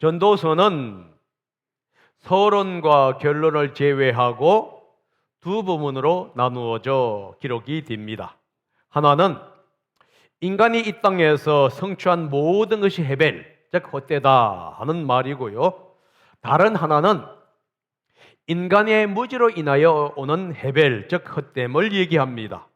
전도서는 서론과 결론을 제외하고 두 부분으로 나누어져 기록이 됩니다. 하나는 인간이 이 땅에서 성취한 모든 것이 헤벨, 즉 헛되다 하는 말이고요. 다른 하나는 인간의 무지로 인하여 오는 헤벨, 즉 헛됨을 얘기합니다.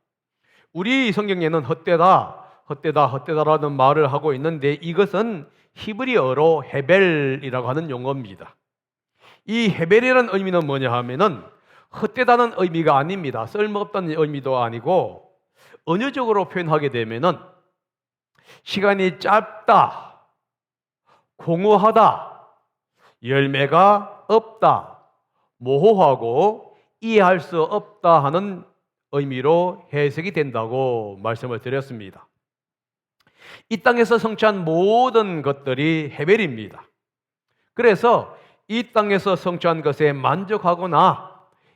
우리 성경에는 헛되다, 헛되다, 헛되다라는 말을 하고 있는데 이것은 히브리어로 헤벨이라고 하는 용어입니다. 이 헤벨이라는 의미는 뭐냐 하면은 헛되다는 의미가 아닙니다. 쓸모없다는 의미도 아니고 언어적으로 표현하게 되면은 시간이 짧다, 공허하다, 열매가 없다, 모호하고 이해할 수 없다 하는 의미로 해석이 된다고 말씀을 드렸습니다. 이 땅에서 성취한 모든 것들이 헤벨입니다. 그래서 이 땅에서 성취한 것에 만족하거나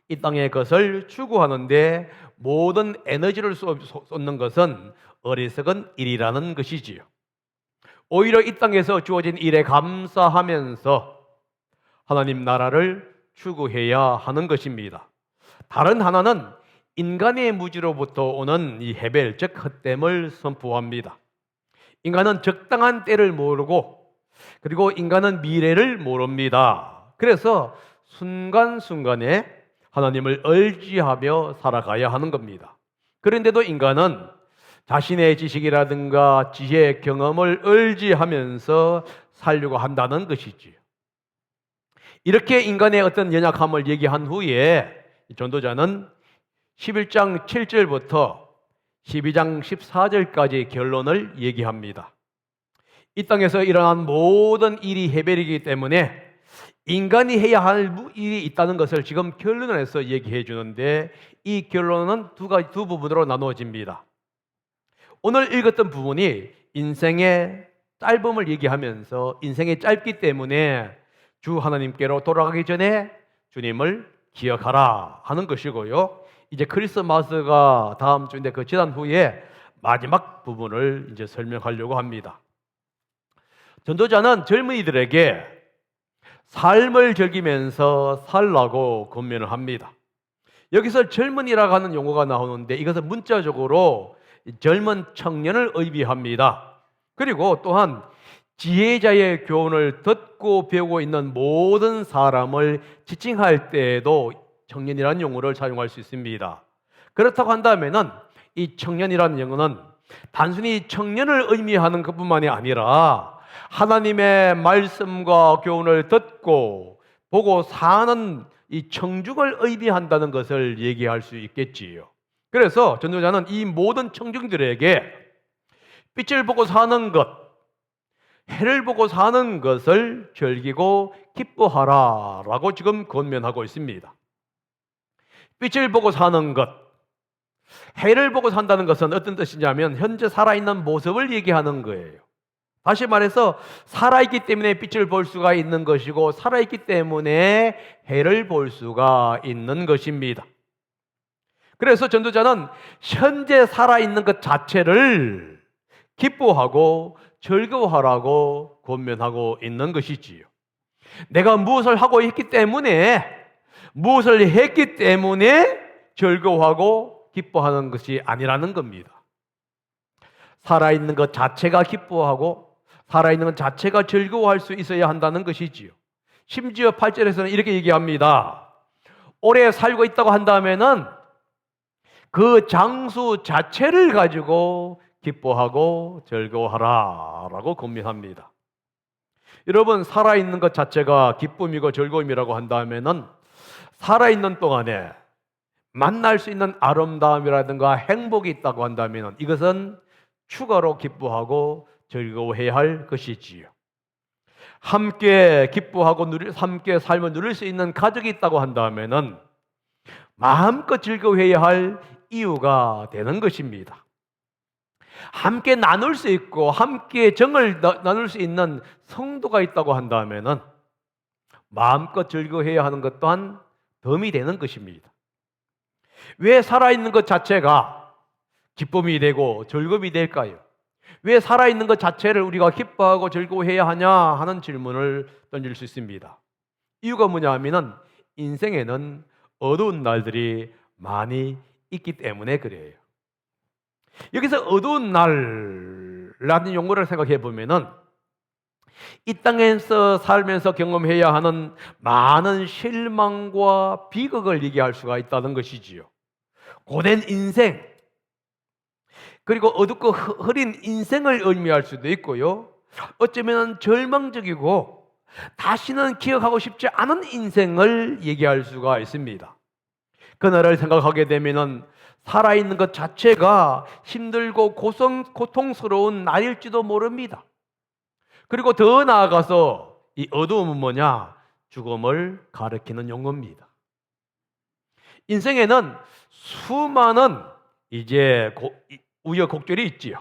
이 땅의 것을 추구하는데 모든 에너지를 쏟- 쏟는 것은 어리석은 일이라는 것이지요. 오히려 이 땅에서 주어진 일에 감사하면서 하나님 나라를 추구해야 하는 것입니다. 다른 하나는 인간의 무지로부터 오는 이 헤벨, 즉 헛됨을 선포합니다. 인간은 적당한 때를 모르고 그리고 인간은 미래를 모릅니다. 그래서 순간순간에 하나님을 의지하며 살아가야 하는 겁니다. 그런데도 인간은 자신의 지식이라든가 지혜, 경험을 의지하면서 살려고 한다는 것이지요. 이렇게 인간의 어떤 연약함을 얘기한 후에 이 전도자는 11장 7절부터 12장 14절까지 결론을 얘기합니다. 이 땅에서 일어난 모든 일이 해벨이기 때문에 인간이 해야 할 무- 일이 있다는 것을 지금 결론을 해서 얘기해 주는데 이 결론은 두 가지 두 부분으로 나누어집니다. 오늘 읽었던 부분이 인생의 짧음을 얘기하면서 인생이 짧기 때문에 주 하나님께로 돌아가기 전에 주님을 기억하라 하는 것이고요. 이제 크리스마스가 다음 주인데 그 지난 후에 마지막 부분을 이제 설명하려고 합니다. 전도자는 젊은이들에게 삶을 즐기면서 살라고 권면을 합니다. 여기서 젊은이라고 하는 용어가 나오는데 이것은 문자적으로 젊은 청년을 의미합니다. 그리고 또한 지혜자의 교훈을 듣고 배우고 있는 모든 사람을 지칭할 때에도 청년이라는 용어를 사용할 수 있습니다. 그렇다고 한다면은 이 청년이라는 용어는 단순히 청년을 의미하는 것뿐만이 아니라 하나님의 말씀과 교훈을 듣고 보고 사는 이 청중을 의미한다는 것을 얘기할 수 있겠지요. 그래서 전도자는 이 모든 청중들에게 빛을 보고 사는 것, 해를 보고 사는 것을 즐기고 기뻐하라 라고 지금 권면하고 있습니다. 빛을 보고 사는 것, 해를 보고 산다는 것은 어떤 뜻이냐면 현재 살아있는 모습을 얘기하는 거예요. 다시 말해서 살아있기 때문에 빛을 볼 수가 있는 것이고 살아있기 때문에 해를 볼 수가 있는 것입니다. 그래서 전도자는 현재 살아있는 것 자체를 기뻐하고 즐거워하라고 권면하고 있는 것이지요. 내가 무엇을 하고 있기 때문에 무엇을 했기 때문에 즐거워하고 기뻐하는 것이 아니라는 겁니다. 살아있는 것 자체가 기뻐하고 살아있는 것 자체가 즐거워할 수 있어야 한다는 것이지요. 심지어 8절에서는 이렇게 얘기합니다. 오래 살고 있다고 한다면은 그 장수 자체를 가지고 기뻐하고 즐거워하라 라고 권면합니다. 여러분 살아있는 것 자체가 기쁨이고 즐거움이라고 한다면은 살아있는 동안에 만날 수 있는 아름다움이라든가 행복이 있다고 한다면 이것은 추가로 기뻐하고 즐거워해야 할 것이지요. 함께 기뻐하고 누릴, 함께 삶을 누릴 수 있는 가족이 있다고 한다면은 마음껏 즐거워해야 할 이유가 되는 것입니다. 함께 나눌 수 있고 함께 정을 나- 나눌 수 있는 성도가 있다고 한다면은 마음껏 즐거워해야 하는 것 또한 덤이 되는 것입니다. 왜 살아있는 것 자체가 기쁨이 되고 즐거움이 될까요? 왜 살아있는 것 자체를 우리가 기뻐하고 즐거워해야 하냐 하는 질문을 던질 수 있습니다. 이유가 뭐냐 하면은 인생에는 어두운 날들이 많이 있기 때문에 그래요. 여기서 어두운 날라는 용어를 생각해 보면은 이 땅에서 살면서 경험해야 하는 많은 실망과 비극을 얘기할 수가 있다는 것이지요. 고된 인생, 그리고 어둡고 흐- 흐린 인생을 의미할 수도 있고요. 어쩌면 절망적이고 다시는 기억하고 싶지 않은 인생을 얘기할 수가 있습니다. 그날을 생각하게 되면은 살아있는 것 자체가 힘들고 고성, 고통스러운 날일지도 모릅니다. 그리고 더 나아가서 이 어두움은 뭐냐? 죽음을 가리키는 용어입니다. 인생에는 수많은 이제 우여곡절이 있지요.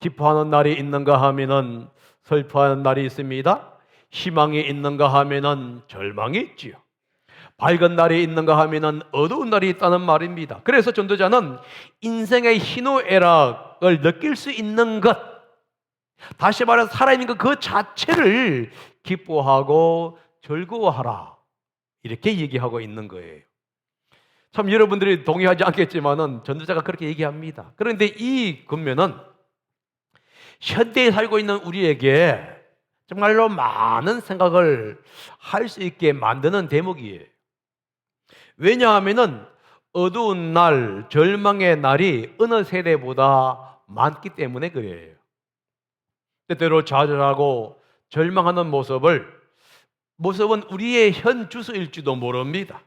기뻐하는 날이 있는가 하면은 슬퍼하는 날이 있습니다. 희망이 있는가 하면은 절망이 있지요. 밝은 날이 있는가 하면은 어두운 날이 있다는 말입니다. 그래서 전도자는 인생의 희노애락을 느낄 수 있는 것, 다시 말해서 살아있는 것 그 자체를 기뻐하고 즐거워하라. 이렇게 얘기하고 있는 거예요. 참 여러분들이 동의하지 않겠지만은 전도자가 그렇게 얘기합니다. 그런데 이 근면은 현대에 살고 있는 우리에게 정말로 많은 생각을 할 수 있게 만드는 대목이에요. 왜냐하면은 어두운 날, 절망의 날이 어느 세대보다 많기 때문에 그래요. 때때로 좌절하고 절망하는 모습을 모습은 우리의 현 주소일지도 모릅니다.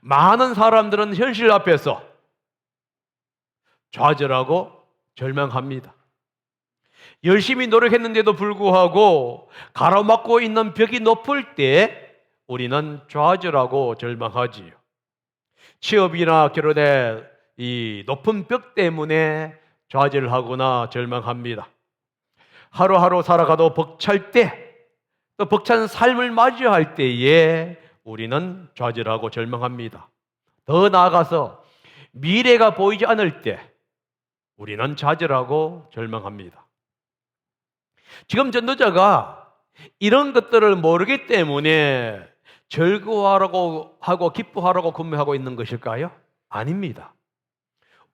많은 사람들은 현실 앞에서 좌절하고 절망합니다. 열심히 노력했는데도 불구하고 가로막고 있는 벽이 높을 때 우리는 좌절하고 절망하지요. 취업이나 결혼의 이 높은 벽 때문에 좌절하거나 절망합니다. 하루하루 살아가도 벅찰 때, 또 벅찬 삶을 맞이할 때에 우리는 좌절하고 절망합니다. 더 나아가서 미래가 보이지 않을 때 우리는 좌절하고 절망합니다. 지금 전도자가 이런 것들을 모르기 때문에 즐거워하라고 하고 기뻐하라고 근무하고 있는 것일까요? 아닙니다.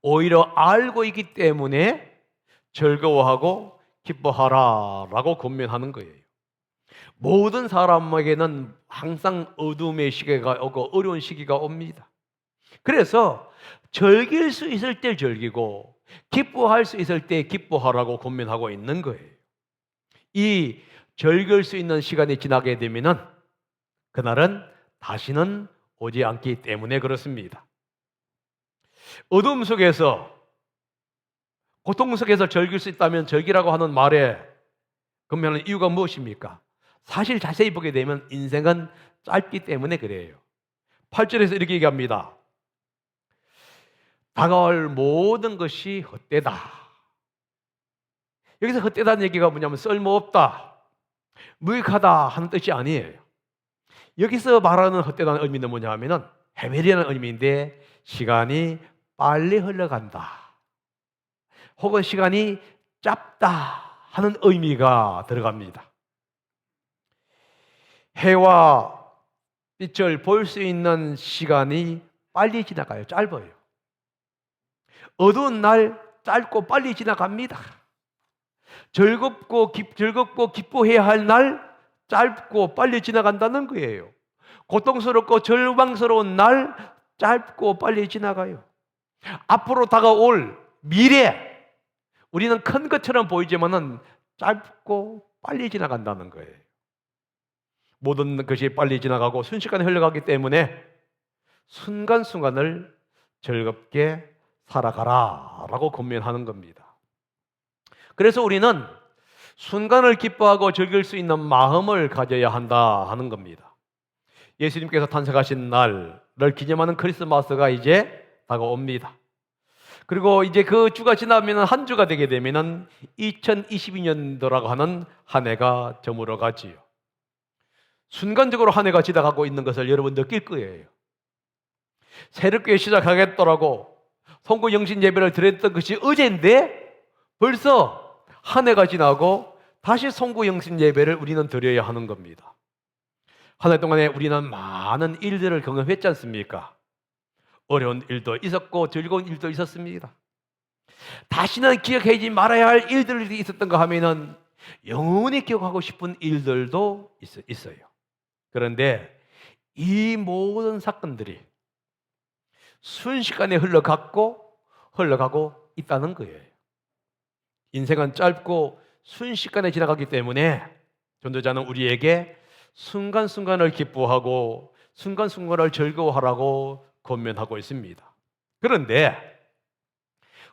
오히려 알고 있기 때문에 즐거워하고 기뻐하라라고 권면하는 거예요. 모든 사람에게는 항상 어둠의 시기가 오고 어려운 시기가 옵니다. 그래서 즐길 수 있을 때 즐기고 기뻐할 수 있을 때 기뻐하라고 권면하고 있는 거예요. 이 즐길 수 있는 시간이 지나게 되면은 그날은 다시는 오지 않기 때문에 그렇습니다. 어둠 속에서 고통 속에서 즐길 수 있다면 즐기라고 하는 말에 그러면 이유가 무엇입니까? 사실 자세히 보게 되면 인생은 짧기 때문에 그래요. 8절에서 이렇게 얘기합니다. 다가올 모든 것이 헛되다. 여기서 헛되다는 얘기가 뭐냐면 쓸모없다, 무익하다 하는 뜻이 아니에요. 여기서 말하는 헛되다는 의미는 뭐냐 하면은 헤매리라는 의미인데 시간이 빨리 흘러간다. 혹은 시간이 짧다 하는 의미가 들어갑니다. 해와 빛을 볼 수 있는 시간이 빨리 지나가요. 짧아요. 어두운 날 짧고 빨리 지나갑니다. 즐겁고 기, 즐겁고 기뻐해야 할 날 짧고 빨리 지나간다는 거예요. 고통스럽고 절망스러운 날 짧고 빨리 지나가요. 앞으로 다가올 미래 우리는 큰 것처럼 보이지만은 짧고 빨리 지나간다는 거예요. 모든 것이 빨리 지나가고 순식간에 흘러가기 때문에 순간순간을 즐겁게 살아가라 라고 권면하는 겁니다. 그래서 우리는 순간을 기뻐하고 즐길 수 있는 마음을 가져야 한다 하는 겁니다. 예수님께서 탄생하신 날을 기념하는 크리스마스가 이제 다가옵니다. 그리고 이제 그 주가 지나면 한 주가 되게 되면은 2022년도라고 하는 한 해가 저물어 가지요. 순간적으로 한 해가 지나가고 있는 것을 여러분 느낄 거예요. 새롭게 시작하겠더라고 송구 영신 예배를 드렸던 것이 어제인데 벌써 한 해가 지나고 다시 송구영신 예배를 우리는 드려야 하는 겁니다. 한 해 동안에 우리는 많은 일들을 경험했지 않습니까? 어려운 일도 있었고 즐거운 일도 있었습니다. 다시는 기억하지 말아야 할 일들이 있었던가 하면은 영원히 기억하고 싶은 일들도 있어- 있어 요. 그런데 이 모든 사건들이 순식간에 흘러갔고 흘러가고 있다는 거예요. 인생은 짧고 순식간에 지나가기 때문에 전도자는 우리에게 순간순간을 기뻐하고 순간순간을 즐거워하라고 권면하고 있습니다. 그런데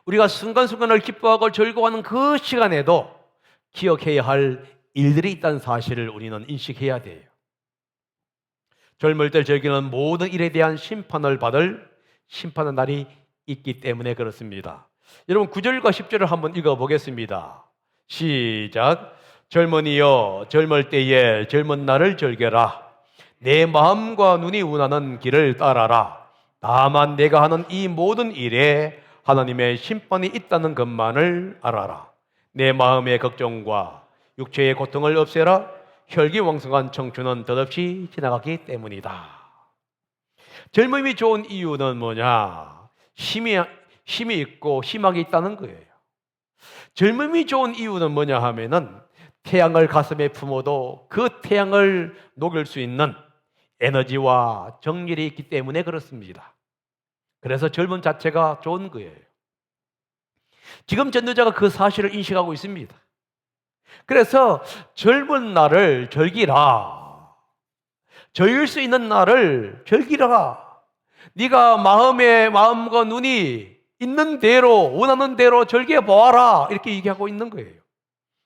우리가 순간순간을 기뻐하고 즐거워하는 그 시간에도 기억해야 할 일들이 있다는 사실을 우리는 인식해야 돼요. 젊을 때 즐기는 모든 일에 대한 심판을 받을 심판의 날이 있기 때문에 그렇습니다. 여러분 9절과 10절을 한번 읽어 보겠습니다. 시작. 젊은이여 젊을 때에 젊은 날을 즐겨라. 내 마음과 눈이 운하는 길을 따라라. 다만 내가 하는 이 모든 일에 하나님의 심판이 있다는 것만을 알아라. 내 마음의 걱정과 육체의 고통을 없애라. 혈기왕성한 청춘은 덧없이 지나가기 때문이다. 젊음이 좋은 이유는 뭐냐? 힘이, 힘이 있고 희망이 있다는 거예요. 젊음이 좋은 이유는 뭐냐 하면은 태양을 가슴에 품어도 그 태양을 녹일 수 있는 에너지와 정열이 있기 때문에 그렇습니다. 그래서 젊음 자체가 좋은 거예요. 지금 전도자가 그 사실을 인식하고 있습니다. 그래서 젊은 날을 즐기라. 즐길 수 있는 날을 즐기라. 네가 마음의 마음과 눈이 있는 대로 원하는 대로 즐겨 보아라. 이렇게 얘기하고 있는 거예요.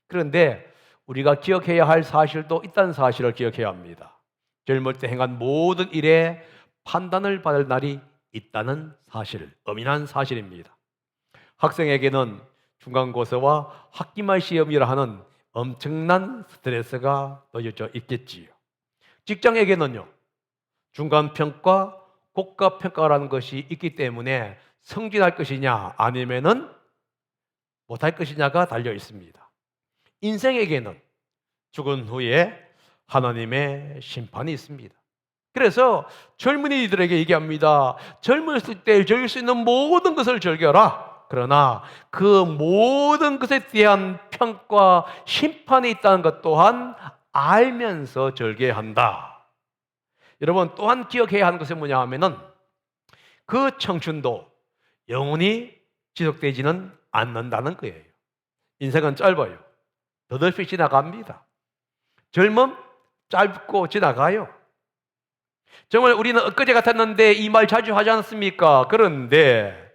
그런데 우리가 기억해야 할 사실도 있다는 사실을 기억해야 합니다. 젊을 때 행한 모든 일에 판단을 받을 날이 있다는 사실, 엄연한 사실입니다. 학생에게는 중간고사와 학기말 시험이라 하는 엄청난 스트레스가 놓여져 있겠지요. 직장에게는요, 중간평가, 국가평가라는 것이 있기 때문에 성진할 것이냐 아니면은 못할 것이냐가 달려 있습니다. 인생에게는 죽은 후에 하나님의 심판이 있습니다. 그래서 젊은이들에게 얘기합니다. 젊었을 때 즐길 수 있는 모든 것을 즐겨라. 그러나 그 모든 것에 대한 평가, 심판이 있다는 것 또한 알면서 즐겨야 한다. 여러분 또한 기억해야 하는 것은 뭐냐 하면은 그 청춘도 영원히 지속되지는 않는다는 거예요. 인생은 짧아요. 더없이 지나갑니다. 젊음 짧고 지나가요. 정말 우리는 엊그제 같았는데 이 말 자주 하지 않습니까? 그런데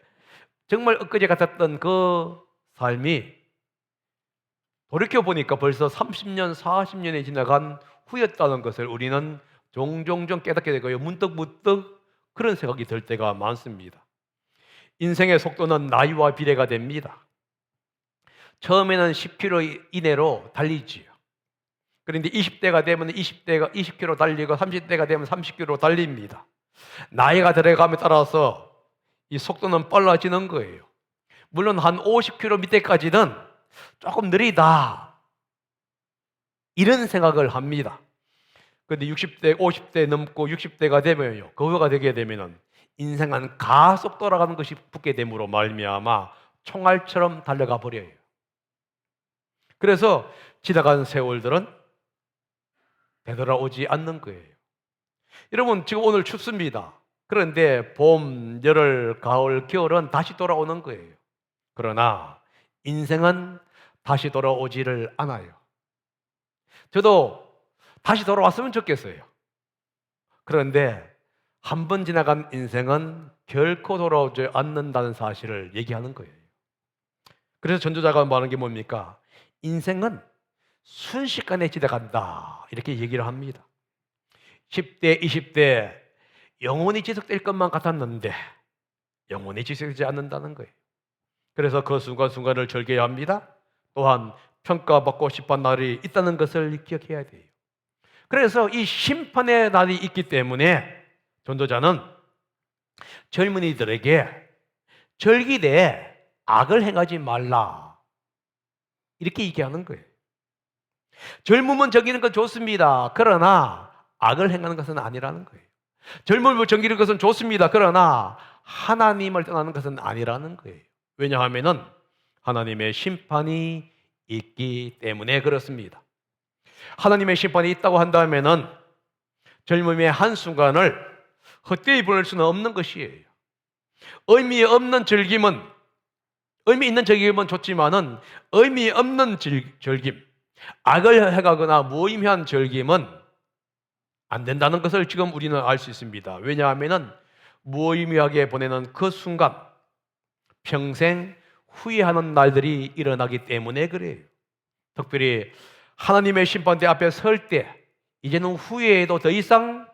정말 엊그제 같았던 그 삶이 돌이켜 보니까 벌써 30년, 40년이 지나간 후였다는 것을 우리는 종종종 깨닫게 되고요. 문득 문득 그런 생각이 들 때가 많습니다. 인생의 속도는 나이와 비례가 됩니다. 처음에는 10km 이내로 달리지요. 그런데 20대가 되면 20대가 20km 달리고 30대가 되면 30km 달립니다. 나이가 들어감에 따라서 이 속도는 빨라지는 거예요. 물론 한 50km 밑에까지는 조금 느리다. 이런 생각을 합니다. 그런데 60대, 50대 넘고 60대가 되면요. 그거가 되게 되면은 인생은 가속 돌아가는 것이 붙게 됨으로 말미암아 총알처럼 달려가 버려요. 그래서 지나간 세월들은 되돌아오지 않는 거예요. 여러분 지금 오늘 춥습니다. 그런데 봄, 여름, 가을, 겨울은 다시 돌아오는 거예요. 그러나 인생은 다시 돌아오지를 않아요. 저도 다시 돌아왔으면 좋겠어요. 그런데 한 번 지나간 인생은 결코 돌아오지 않는다는 사실을 얘기하는 거예요. 그래서 전도자가 말하는 게 뭡니까? 인생은 순식간에 지나간다. 이렇게 얘기를 합니다. 10대, 20대 영원히 지속될 것만 같았는데 영원히 지속되지 않는다는 거예요. 그래서 그 순간순간을 즐겨야 합니다. 또한 평가받고 싶은 날이 있다는 것을 기억해야 돼요. 그래서 이 심판의 날이 있기 때문에 전도자는 젊은이들에게 절기대 악을 행하지 말라. 이렇게 얘기하는 거예요. 젊음은 정기는 건 좋습니다. 그러나 악을 행하는 것은 아니라는 거예요. 젊음을 정기는 것은 좋습니다. 그러나 하나님을 떠나는 것은 아니라는 거예요. 왜냐하면은 하나님의 심판이 있기 때문에 그렇습니다. 하나님의 심판이 있다고 한다면은 젊음의 한 순간을 헛되이 보낼 수는 없는 것이에요. 의미 없는 즐김은 의미 있는 즐김은 좋지만은 의미 없는 즐, 즐김, 악을 해가거나 무의미한 즐김은 안 된다는 것을 지금 우리는 알 수 있습니다. 왜냐하면은 무의미하게 보내는 그 순간 평생 후회하는 날들이 일어나기 때문에 그래요. 특별히 하나님의 심판대 앞에 설 때 이제는 후회해도 더 이상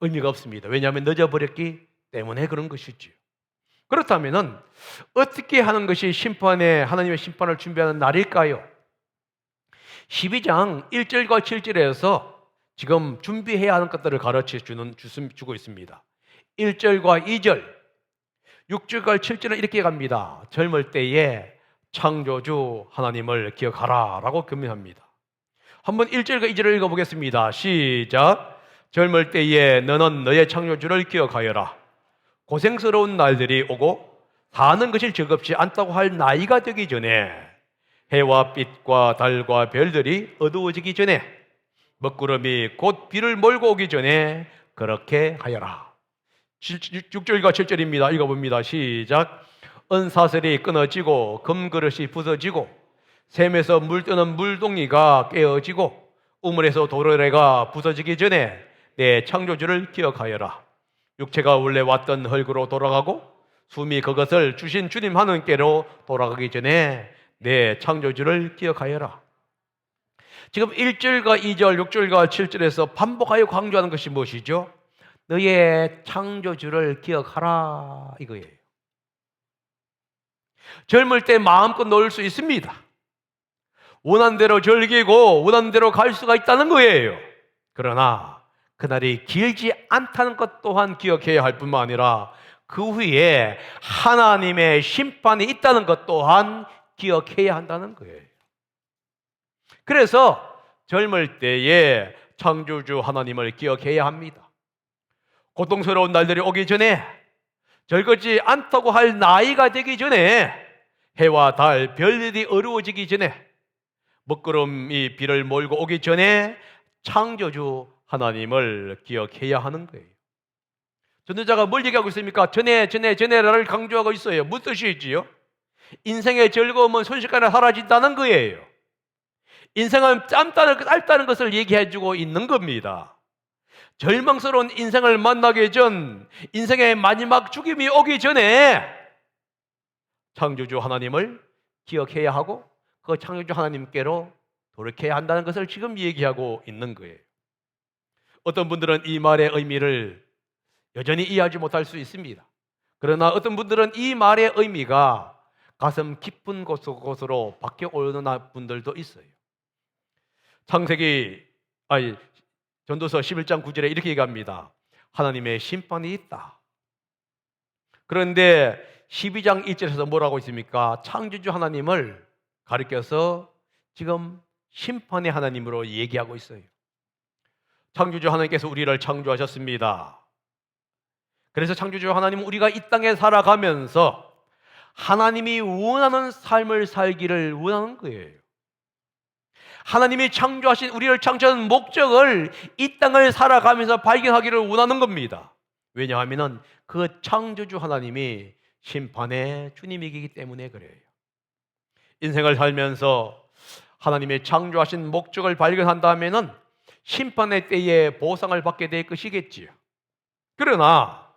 의미가 없습니다. 왜냐하면 늦어버렸기 때문에 그런 것이지요. 그렇다면은 어떻게 하는 것이 심판에 하나님의 심판을 준비하는 날일까요? 12장 1절과 7절에서 지금 준비해야 하는 것들을 가르쳐 주고 있습니다. 1절과 2절, 6절과 7절은 이렇게 갑니다. 젊을 때에 창조주 하나님을 기억하라라고 금면합니다. 한번 1절과 2절을 읽어보겠습니다. 시작. 젊을 때에 너는 너의 창조주를 기억하여라. 고생스러운 날들이 오고 사는 것이 즐겁지 않다고 할 나이가 되기 전에 해와 빛과 달과 별들이 어두워지기 전에 먹구름이 곧 비를 몰고 오기 전에 그렇게 하여라. 6절과 7절입니다. 읽어봅니다. 시작. 은사슬이 끊어지고 금그릇이 부서지고 샘에서 물 뜨는 물동이가 깨어지고 우물에서 도르래가 부서지기 전에 내 창조주를 기억하여라. 육체가 원래 왔던 흙으로 돌아가고 숨이 그것을 주신 주님 하나님께로 돌아가기 전에 내 창조주를 기억하여라. 지금 1절과 2절, 6절과 7절에서 반복하여 강조하는 것이 무엇이죠? 너의 창조주를 기억하라 이거예요. 젊을 때 마음껏 놀 수 있습니다. 원한 대로 즐기고 원한 대로 갈 수가 있다는 거예요. 그러나 그날이 길지 않다는 것 또한 기억해야 할 뿐만 아니라 그 후에 하나님의 심판이 있다는 것 또한 기억해야 한다는 거예요. 그래서 젊을 때에 창조주 하나님을 기억해야 합니다. 고통스러운 날들이 오기 전에 즐겁지 않다고 할 나이가 되기 전에 해와 달, 별들이 어려워지기 전에 먹구름이 비를 몰고 오기 전에 창조주 하나님을 기억해야 하는 거예요. 전도자가 뭘 얘기하고 있습니까? 전에, 전에, 전에를 강조하고 있어요. 무슨 뜻이지요? 인생의 즐거움은 순식간에 사라진다는 거예요. 인생은 짧다는, 짧다는 것을 얘기해주고 있는 겁니다. 절망스러운 인생을 만나기 전, 인생의 마지막 죽임이 오기 전에 창조주 하나님을 기억해야 하고 그 창조주 하나님께로 돌이켜야 한다는 것을 지금 얘기하고 있는 거예요. 어떤 분들은 이 말의 의미를 여전히 이해하지 못할 수 있습니다. 그러나 어떤 분들은 이 말의 의미가 가슴 깊은 곳으로 바뀌어 오는 분들도 있어요. 창세기 아니 전도서 11장 9절에 이렇게 얘기합니다. 하나님의 심판이 있다. 그런데 12장 1절에서 뭐라고 있습니까? 창조주 하나님을 가리켜서 지금 심판의 하나님으로 얘기하고 있어요. 창조주 하나님께서 우리를 창조하셨습니다. 그래서 창조주 하나님은 우리가 이 땅에 살아가면서 하나님이 원하는 삶을 살기를 원하는 거예요. 하나님이 창조하신 우리를 창조한 목적을 이 땅을 살아가면서 발견하기를 원하는 겁니다. 왜냐하면 그 창조주 하나님이 심판의 주님이기 때문에 그래요. 인생을 살면서 하나님의 창조하신 목적을 발견한다면은 심판의 때에 보상을 받게 될 것이겠지요. 그러나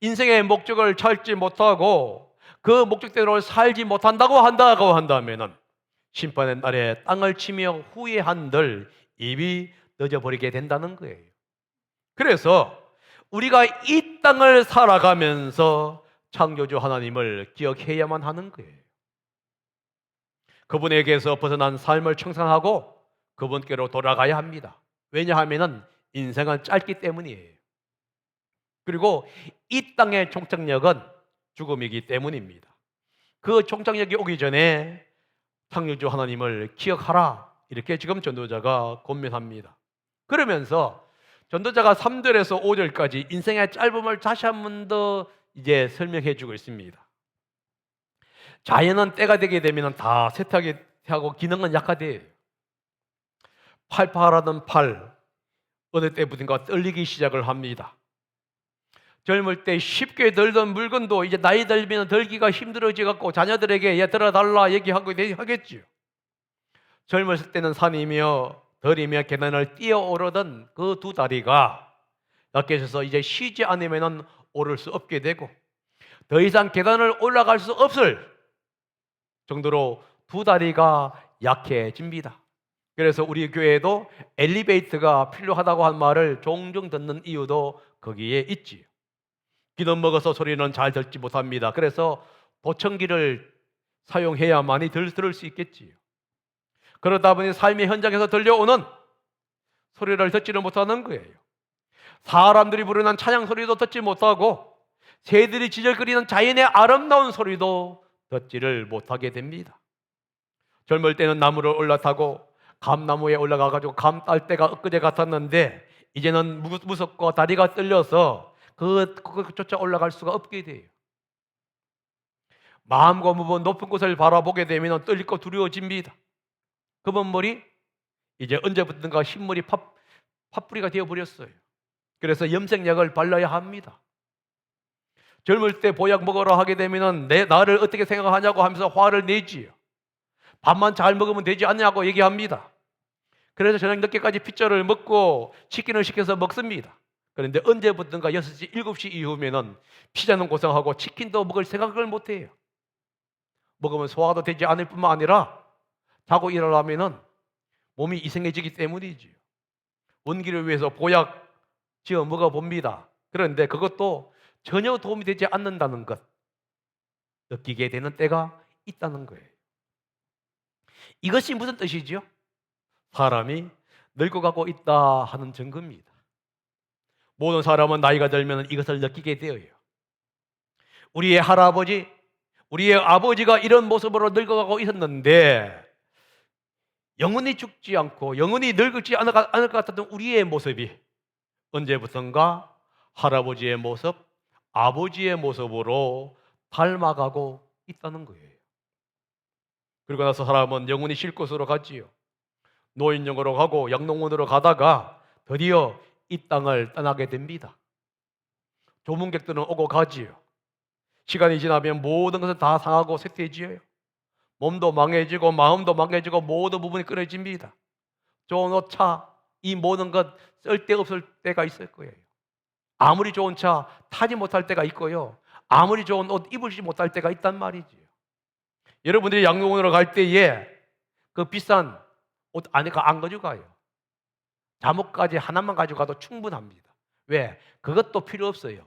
인생의 목적을 찾지 못하고 그 목적대로 살지 못한다고 한다고 한다면은 심판의 날에 땅을 치며 후회한들 입이 늦어버리게 된다는 거예요. 그래서 우리가 이 땅을 살아가면서 창조주 하나님을 기억해야만 하는 거예요. 그분에게서 벗어난 삶을 청산하고 그분께로 돌아가야 합니다. 왜냐하면 인생은 짧기 때문이에요. 그리고 이 땅의 종착역은 죽음이기 때문입니다. 그 종착역이 오기 전에 창조주 하나님을 기억하라. 이렇게 지금 전도자가 권면합니다. 그러면서 전도자가 3절에서 5절까지 인생의 짧음을 다시 한 번 더 이제 설명해 주고 있습니다. 자연은 때가 되게 되면 다 쇠퇴하게 하고 기능은 약화돼요. 팔팔하던 팔 어느 때부터인가 떨리기 시작을 합니다. 젊을 때 쉽게 들던 물건도 이제 나이 들면 들기가 힘들어지 갖고 자녀들에게 얘 들어달라 얘기하고 하겠지요. 젊었을 때는 산이며 들이며 계단을 뛰어오르던 그 두 다리가 약해져서 이제 쉬지 않으면 오를 수 없게 되고 더 이상 계단을 올라갈 수 없을 정도로 두 다리가 약해집니다. 그래서 우리 교회에도 엘리베이터가 필요하다고 한 말을 종종 듣는 이유도 거기에 있지요. 귀는 먹어서 소리는 잘 듣지 못합니다. 그래서 보청기를 사용해야만이 들, 들을 수 있겠지요. 그러다 보니 삶의 현장에서 들려오는 소리를 듣지를 못하는 거예요. 사람들이 부르는 찬양 소리도 듣지 못하고 새들이 지저거리는 자연의 아름다운 소리도 듣지를 못하게 됩니다. 젊을 때는 나무를 올라타고 감나무에 올라가 가지고 감 딸 때가 엊그제 같았는데 이제는 무- 무섭고 다리가 떨려서 그 그것조차 올라갈 수가 없게 돼요. 마음과 무번 높은 곳을 바라보게 되면 떨리고 두려워집니다. 그번 머리 이제 언제부턴가 흰머리 팥, 팥뿌리가 되어 버렸어요. 그래서 염색약을 발라야 합니다. 젊을 때 보약 먹으러 하게 되면은 내 나를 어떻게 생각하냐고 하면서 화를 내지요. 밥만 잘 먹으면 되지 않냐고 얘기합니다. 그래서 저녁 늦게까지 피자를 먹고 치킨을 시켜서 먹습니다. 그런데 언제부턴가 6시, 7시 이후면은 피자는 고생하고 치킨도 먹을 생각을 못 해요. 먹으면 소화도 되지 않을 뿐만 아니라 자고 일어나면은 몸이 이상해지기 때문이지요. 원기를 위해서 보약 지어 먹어 봅니다. 그런데 그것도 전혀 도움이 되지 않는다는 것 느끼게 되는 때가 있다는 거예요. 이것이 무슨 뜻이지요? 사람이 늙어가고 있다 하는 증거입니다. 모든 사람은 나이가 들면 이것을 느끼게 되어요. 우리의 할아버지, 우리의 아버지가 이런 모습으로 늙어가고 있었는데 영원히 죽지 않고 영원히 늙지 않을 것 같았던 우리의 모습이 언제부턴가 할아버지의 모습, 아버지의 모습으로 닮아가고 있다는 거예요. 그리고 나서 사람은 영원히 쉴 곳으로 갔지요. 노인정으로 가고 양농원으로 가다가 드디어 이 땅을 떠나게 됩니다. 조문객들은 오고 가지요. 시간이 지나면 모든 것은 다 상하고 쇠퇴해지어요. 몸도 망해지고 마음도 망해지고 모든 부분이 끊어집니다. 좋은 옷, 차, 이 모든 것 쓸데없을 때가 있을 거예요. 아무리 좋은 차 타지 못할 때가 있고요. 아무리 좋은 옷 입을지 못할 때가 있단 말이지요. 여러분들이 양용원으로 갈 때에 그 비싼 옷 안에 안 가져가요. 잠옷까지 하나만 가져가도 충분합니다. 왜? 그것도 필요 없어요.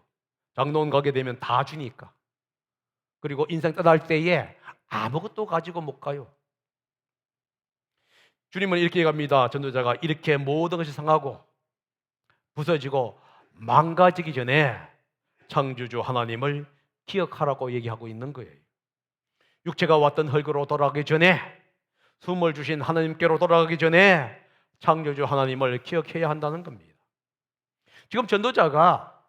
장롱 가게 되면 다 주니까. 그리고 인생 떠날 때에 아무것도 가지고 못 가요. 주님은 이렇게 얘기합니다. 전도자가 이렇게 모든 것이 상하고 부서지고 망가지기 전에 창조주 하나님을 기억하라고 얘기하고 있는 거예요. 육체가 왔던 흙으로 돌아가기 전에 숨을 주신 하나님께로 돌아가기 전에 창조주 하나님을 기억해야 한다는 겁니다. 지금 전도자가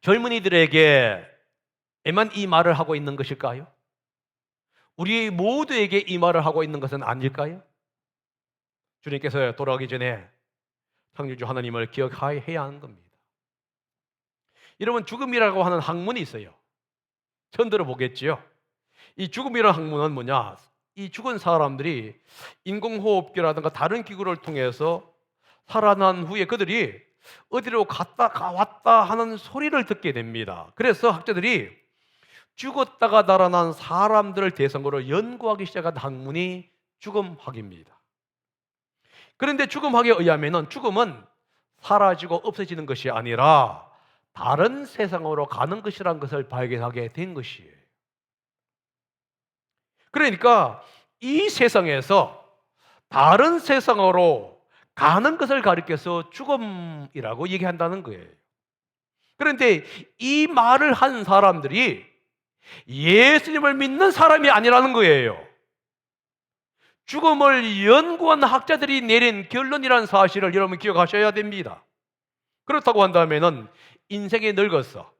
젊은이들에게만 이 말을 하고 있는 것일까요? 우리 모두에게 이 말을 하고 있는 것은 아닐까요? 주님께서 돌아가기 전에 창조주 하나님을 기억해야 하는 겁니다. 여러분 죽음이라고 하는 학문이 있어요. 처음 들어보겠지요? 이 죽음이라는 학문은 뭐냐? 이 죽은 사람들이 인공호흡기라든가 다른 기구를 통해서 살아난 후에 그들이 어디로 갔다 가 왔다 하는 소리를 듣게 됩니다. 그래서 학자들이 죽었다가 달아난 사람들을 대상으로 연구하기 시작한 학문이 죽음학입니다. 그런데 죽음학에 의하면 죽음은 사라지고 없어지는 것이 아니라 다른 세상으로 가는 것이란 것을 발견하게 된 것이에요. 그러니까 이 세상에서 다른 세상으로 가는 것을 가리켜서 죽음이라고 얘기한다는 거예요. 그런데 이 말을 한 사람들이 예수님을 믿는 사람이 아니라는 거예요. 죽음을 연구한 학자들이 내린 결론이라는 사실을 여러분 기억하셔야 됩니다. 그렇다고 한다면은 인생이 늙어서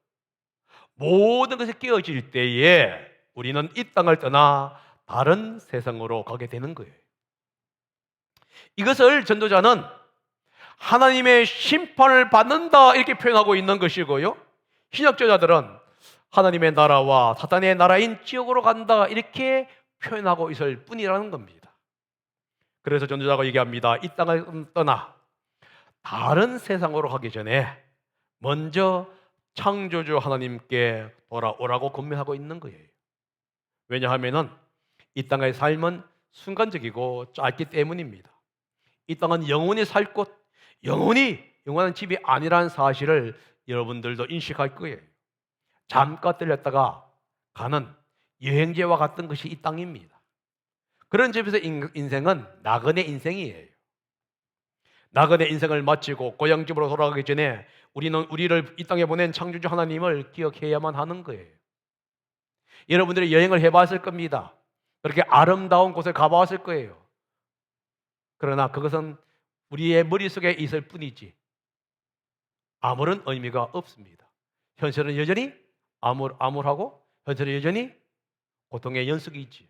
모든 것이 깨어질 때에 우리는 이 땅을 떠나 다른 세상으로 가게 되는 거예요. 이것을 전도자는 하나님의 심판을 받는다 이렇게 표현하고 있는 것이고요. 신약저자들은 하나님의 나라와 사탄의 나라인 지옥으로 간다 이렇게 표현하고 있을 뿐이라는 겁니다. 그래서 전도자가 얘기합니다. 이 땅을 떠나 다른 세상으로 가기 전에 먼저 창조주 하나님께 돌아오라고 권면하고 있는 거예요. 왜냐하면은 이 땅의 삶은 순간적이고 짧기 때문입니다. 이 땅은 영원히 살 곳, 영원히 영원한 집이 아니라는 사실을 여러분들도 인식할 거예요. 잠깐 들렸다가 가는 여행지와 같은 것이 이 땅입니다. 그런 점에서 인- 인생은 나그네 인생이에요. 나그네 인생을 마치고 고향집으로 돌아가기 전에 우리는 우리를 이 땅에 보낸 창조주 하나님을 기억해야만 하는 거예요. 여러분들이 여행을 해봤을 겁니다. 그렇게 아름다운 곳에 가봤을 거예요. 그러나 그것은 우리의 머릿속에 있을 뿐이지 아무런 의미가 없습니다. 현실은 여전히 암울, 암울하고 현실은 여전히 고통의 연속이 있지요.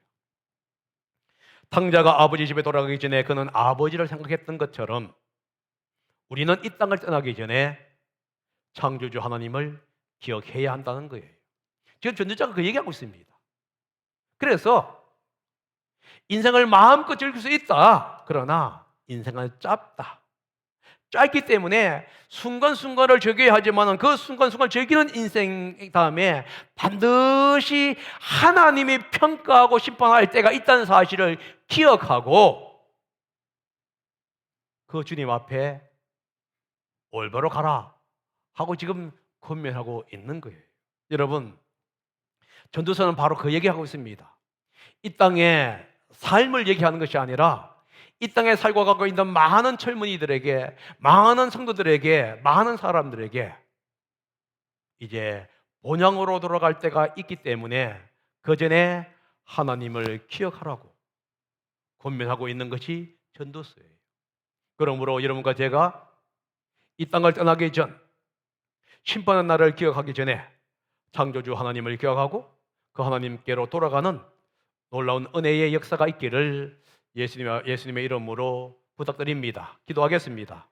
탕자가 아버지 집에 돌아가기 전에 그는 아버지를 생각했던 것처럼 우리는 이 땅을 떠나기 전에 창조주 하나님을 기억해야 한다는 거예요. 지금 전도자가 그 얘기하고 있습니다. 그래서 인생을 마음껏 즐길 수 있다. 그러나 인생은 짧다. 짧기 때문에 순간순간을 즐겨야 하지만 그 순간순간 즐기는 인생 다음에 반드시 하나님이 평가하고 심판할 때가 있다는 사실을 기억하고 그 주님 앞에 올바로 가라 하고 지금 권면하고 있는 거예요. 여러분, 전도서는 바로 그 얘기하고 있습니다. 이 땅에 삶을 얘기하는 것이 아니라 이 땅에 살고 가고 있는 많은 젊은이들에게, 많은 성도들에게, 많은 사람들에게 이제 본향으로 돌아갈 때가 있기 때문에 그 전에 하나님을 기억하라고 권면하고 있는 것이 전도서예요. 그러므로 여러분과 제가 이 땅을 떠나기 전 심판의 날을 기억하기 전에 창조주 하나님을 기억하고 그 하나님께로 돌아가는 놀라운 은혜의 역사가 있기를 예수님, 예수님의 이름으로 부탁드립니다. 기도하겠습니다.